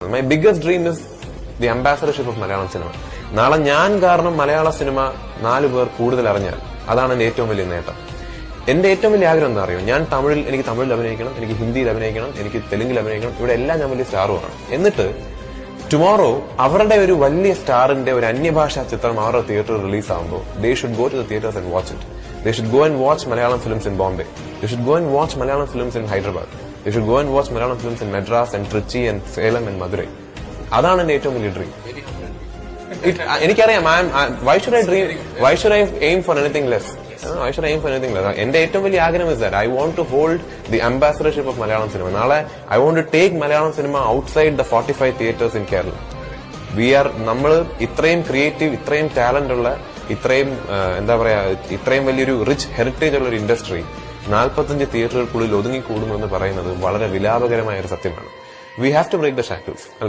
My biggest dream is the ambassadorship of Malayalam cinema നാളെ ഞാൻ കാരണം മലയാള സിനിമ നാലു പേർ കൂടുതൽ അറിഞ്ഞാൽ അതാണ് എന്റെ ഏറ്റവും വലിയ നേട്ടം. എന്റെ ഏറ്റവും വലിയ ആഗ്രഹം എന്താ അറിയോ? ഞാൻ തമിഴിൽ എനിക്ക് തമിഴിൽ അഭിനയിക്കണം എനിക്ക് ഹിന്ദിയിൽ അഭിനയിക്കണം എനിക്ക് തെലുങ്കിൽ അഭിനയിക്കണം ഇവിടെ എല്ലാം ഞാൻ വലിയ സ്റ്റാറുമാണ് എന്നിട്ട് ടുമോറോ അവരുടെ ഒരു വലിയ സ്റ്റാറിന്റെ ഒരു അന്യഭാഷാ ചിത്രം അവരുടെ തിയേറ്ററിൽ റിലീസ് ആകുമ്പോൾ they should go to the theatres and watch it they should go and watch Malayalam films in Bombay they should go and watch Malayalam films in Hyderabad they should go and watch Malayalam films in Madras and Trichy and Salem and Madurai അതാണ് എന്റെ ഏറ്റവും വലിയ dream എനിക്കറിയാം why should I dream why should I aim for anything less I should aim for anything less എന്റെ ഏറ്റവും വലിയ ആഗ്രഹം is that I want to hold the ambassadorship of Malayalam cinema നാളെ I want to take Malayalam cinema outside the forty five theatres in Kerala we are നമ്മൾ ഇത്രയും creative ഇത്രയും talent ഉള്ള ഇത്രയും എന്താ പറയാ ഇത്രയും വലിയൊരു റിച്ച് ഹെറിറ്റേജ് ഉള്ള ഒരു ഇൻഡസ്ട്രി നാൽപ്പത്തഞ്ച് തിയേറ്ററുകൾക്കുള്ളിൽ ഒതുങ്ങിക്കൂടുന്നു എന്ന് പറയുന്നത് വളരെ വിലാപകരമായ ഒരു സത്യമാണ്. We have to break the shackles